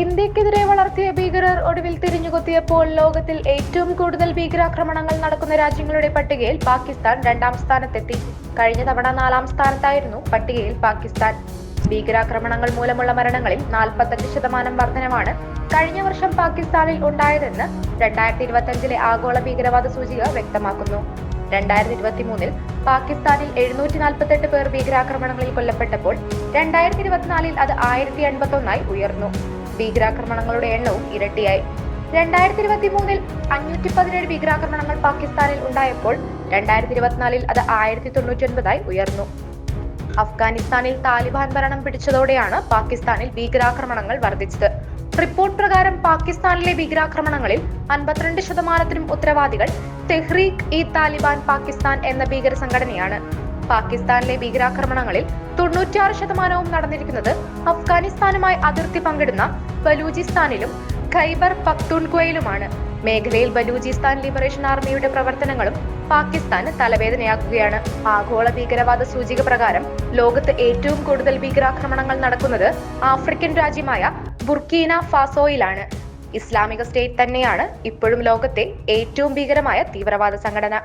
ഇന്ത്യക്കെതിരെ വളർത്തിയ ഭീകരർ ഒടുവിൽ തിരിഞ്ഞുകൊത്തിയപ്പോൾ ലോകത്തിൽ ഏറ്റവും കൂടുതൽ ഭീകരാക്രമണങ്ങൾ നടക്കുന്ന രാജ്യങ്ങളുടെ പട്ടികയിൽ പാകിസ്ഥാൻ രണ്ടാം സ്ഥാനത്തെത്തി. കഴിഞ്ഞ തവണ നാലാം സ്ഥാനത്തായിരുന്നു പട്ടികയിൽ പാകിസ്ഥാൻ. ഭീകരാക്രമണങ്ങൾ മൂലമുള്ള മരണങ്ങളിൽ നാൽപ്പത്തഞ്ച് ശതമാനം വർധനമാണ് കഴിഞ്ഞ വർഷം പാകിസ്ഥാനിൽ ഉണ്ടായതെന്ന് രണ്ടായിരത്തി ഇരുപത്തിയഞ്ചിലെ ആഗോള ഭീകരവാദ സൂചിക വ്യക്തമാക്കുന്നു. രണ്ടായിരത്തി ഇരുപത്തി മൂന്നിൽ പാകിസ്ഥാനിൽ എഴുന്നൂറ്റി നാൽപ്പത്തെട്ട് പേർ ഭീകരാക്രമണങ്ങളിൽ കൊല്ലപ്പെട്ടപ്പോൾ രണ്ടായിരത്തി ഇരുപത്തിനാലിൽ അത് ആയിരത്തി എൺപത്തൊന്നായി ഉയർന്നു. ഭീകരാക്രമണങ്ങളുടെ എണ്ണവും ഇരട്ടിയായി. രണ്ടായിരത്തി ഇരുപത്തി മൂന്നിൽ അഞ്ഞൂറ്റി പതിനേഴ് ഭീകരാക്രമണങ്ങൾ പാകിസ്ഥാനിൽ ഉണ്ടായപ്പോൾ രണ്ടായിരത്തി ഇരുപത്തിനാലിൽ അത് ആയിരത്തി തൊണ്ണൂറ്റി ഒൻപതായി ഉയർന്നു. അഫ്ഗാനിസ്ഥാനിൽ താലിബാൻ ഭരണം പിടിച്ചതോടെയാണ് പാകിസ്ഥാനിൽ ഭീകരാക്രമണങ്ങൾ വർദ്ധിച്ചത്. റിപ്പോർട്ട് പ്രകാരം പാകിസ്ഥാനിലെ ഭീകരാക്രമണങ്ങളിൽ അൻപത്തിരണ്ട് ശതമാനത്തിനും ഉത്തരവാദികൾ തെഹ്രീഖ് ഇ താലിബാൻ പാകിസ്ഥാൻ എന്ന ഭീകര സംഘടനയാണ്. പാകിസ്ഥാനിലെ ഭീകരാക്രമണങ്ങളിൽ തൊണ്ണൂറ്റിയാറ് ശതമാനവും നടന്നിരിക്കുന്നത് അഫ്ഗാനിസ്ഥാനുമായി അതിർത്തി പങ്കിടുന്ന ബലൂചിസ്ഥാനിലും ഖൈബർ പക്തൂൺക്വയിലുമാണ് മേഖലയിൽ ബലൂചിസ്ഥാൻ ലിബറേഷൻ ആർമിയുടെ പ്രവർത്തനങ്ങളും പാകിസ്ഥാന് തലവേദനയാക്കുകയാണ്. ആഗോള ഭീകരവാദ സൂചിക പ്രകാരം ലോകത്ത് ഏറ്റവും കൂടുതൽ ഭീകരാക്രമണങ്ങൾ നടക്കുന്നത് ആഫ്രിക്കൻ രാജ്യമായ ബുർക്കീന ഫാസോയിലാണ്. ഇസ്ലാമിക സ്റ്റേറ്റ് തന്നെയാണ് ഇപ്പോഴും ലോകത്തെ ഏറ്റവും ഭീകരമായ തീവ്രവാദ സംഘടന.